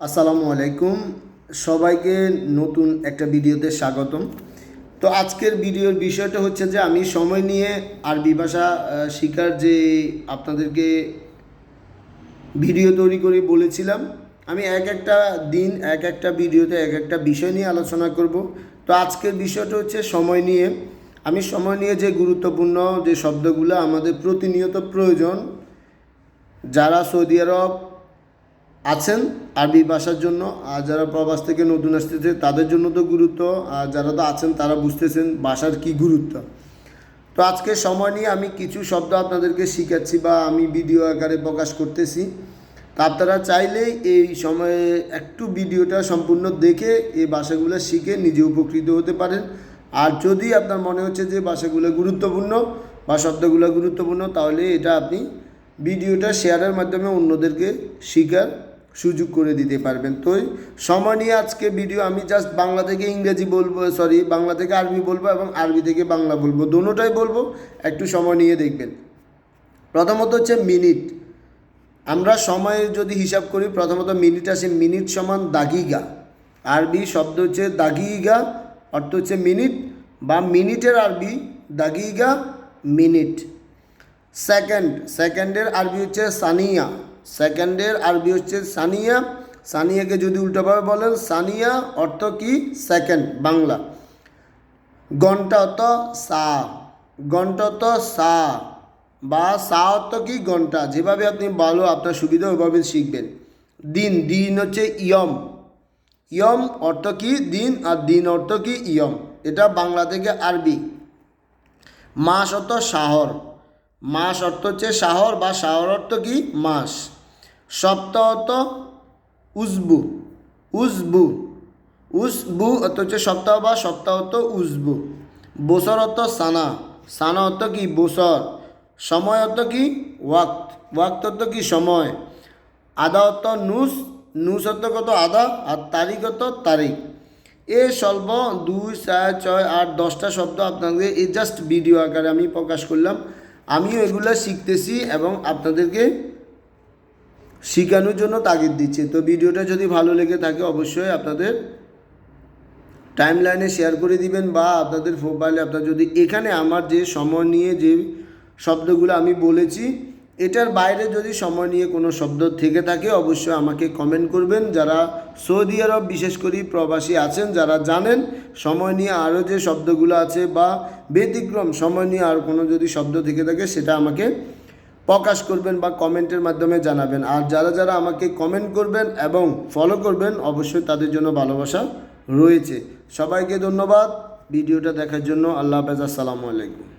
আসসালামু আলাইকুম। সবাইকে নতুন একটা ভিডিওতে স্বাগতম। তো আজকের ভিডিওর বিষয়টা হচ্ছে যে, আমি সময় নিয়ে আরবি ভাষা শেখার যে আপনাদেরকে ভিডিও তৈরি করে বলেছিলাম, আমি এক একটা দিন, এক একটা ভিডিওতে এক একটা বিষয় নিয়ে আলোচনা করব। তো আজকের বিষয়টা হচ্ছে সময় নিয়ে। আমি সময় নিয়ে যে গুরুত্বপূর্ণ যে শব্দগুলো আমাদের প্রতিনিয়ত প্রয়োজন, যারা সৌদি আরব আছেন আরবি ভাষার জন্য, আর যারা প্রবাস থেকে নতুন আসতেছে, তাদের জন্য তো গুরুত্ব, আর যারা তো আছেন, তারা বুঝতেছেন ভাষার কি গুরুত্ব। তো আজকে সময় নিয়ে আমি কিছু শব্দ আপনাদেরকে শিখাচ্ছি বা আমি ভিডিও আকারে প্রকাশ করতেছি। তা আপনারা চাইলেই এই সময়ে একটু ভিডিওটা সম্পূর্ণ দেখে এই ভাষাগুলো শিখে নিজে উপকৃত হতে পারেন। আর যদি আপনার মনে হচ্ছে যে ভাষাগুলো গুরুত্বপূর্ণ বা শব্দগুলো গুরুত্বপূর্ণ, তাহলে এটা আপনি ভিডিওটা শেয়ারের মাধ্যমে অন্যদেরকে শেখার সুযোগ করে দিতে পারবেন। তো সময় নিয়ে আজকে ভিডিও আমি জাস্ট বাংলা থেকে ইংরেজি বলব সরি বাংলা থেকে আরবি বলব এবং আরবি থেকে বাংলা বলব। দুটোটাই বলব, একটু সময় নিয়ে দেখবেন। প্রথমত হচ্ছে মিনিট আমরা সময়ের যদি হিসাব করি, প্রথমত মিনিট আসে মিনিট সমান দাগিগা। আরবি শব্দ হচ্ছে দাগিগা, অর্থ হচ্ছে মিনিট বা মিনিটের আরবি দাগিগা মিনিট সেকেন্ড সেকেন্ডের আরবি হচ্ছে সানিয়া। সেকেন্ডের আরবি হচ্ছে সানিয়া। সানিয়াকে যদি উল্টোভাবে বলেন, সানিয়া অর্থ কি? সেকেন্ড বাংলা। ঘণ্টা অত সা। ঘণ্টা অত সা। বা সা অর্থ কি? ঘণ্টা যেভাবে আপনি ভালো, আপনার সুবিধা, ওইভাবে শিখবেন। দিন দিন হচ্ছে ইয়ম। ইয়ম অর্থ কি? দিন। আর দিন অর্থ কি? ইয়ম। এটা বাংলা থেকে আরবি। মাস অর্থ শাহর মাস অর্থ হচ্ছে শাহর বা শাহর অর্থ কি? মাস। সপ্তাহ অর্থ উজবু উজবু উজবু অর্থ হচ্ছে সপ্তাহ বা সপ্তাহ অর্থ উজবু। অর্থ সানা সানা অর্থ কি? বছর। সময় অর্থ কি? ওয়াক্ত। ওয়াক্ত অর্থ কি? সময়। আদা অর্থ নুস নুস অর্থ কত? আদা আর তারিখ অর্থ তারিখ। এ স্বল্প দুই, চার, ছয়, আট, দশটা শব্দ আপনাদের এই জাস্ট ভিডিও আকারে আমি প্রকাশ করলাম। আমিও এগুলো শিখতেছি এবং আপনাদেরকে শেখানোর জন্য তাগিদ দিচ্ছি। তো ভিডিওটা যদি ভালো লেগে থাকে অবশ্যই আপনাদের টাইম লাইনে শেয়ার করে দিবেন বা আপনাদের মোবাইলে আপনার যদি এখানে আমার যে সময় নিয়ে যে শব্দগুলো আমি বলেছি, এটার বাইরে যদি সময় নিয়ে কোনো শব্দ থেকে থাকে অবশ্যই আমাকে কমেন্ট করবেন। যারা সৌদি আরব, বিশেষ করে প্রবাসী আছেন, যারা জানেন, সময় নিয়ে আরও যে শব্দগুলো আছে বা ব্যতিক্রম, সময় নিয়ে আর কোনো যদি শব্দ থেকে থাকে, সেটা আমাকে প্রকাশ করবেন বা কমেন্টের মাধ্যমে জানাবেন। আর যারা যারা আমাকে কমেন্ট করবেন এবং ফলো করবেন, অবশ্যই তাদের জন্য ভালোবাসা রয়েছে। সবাইকে ধন্যবাদ। ভিডিওটা দেখার জন্য আল্লাহ হাফেজ। আসসালামু আলাইকুম।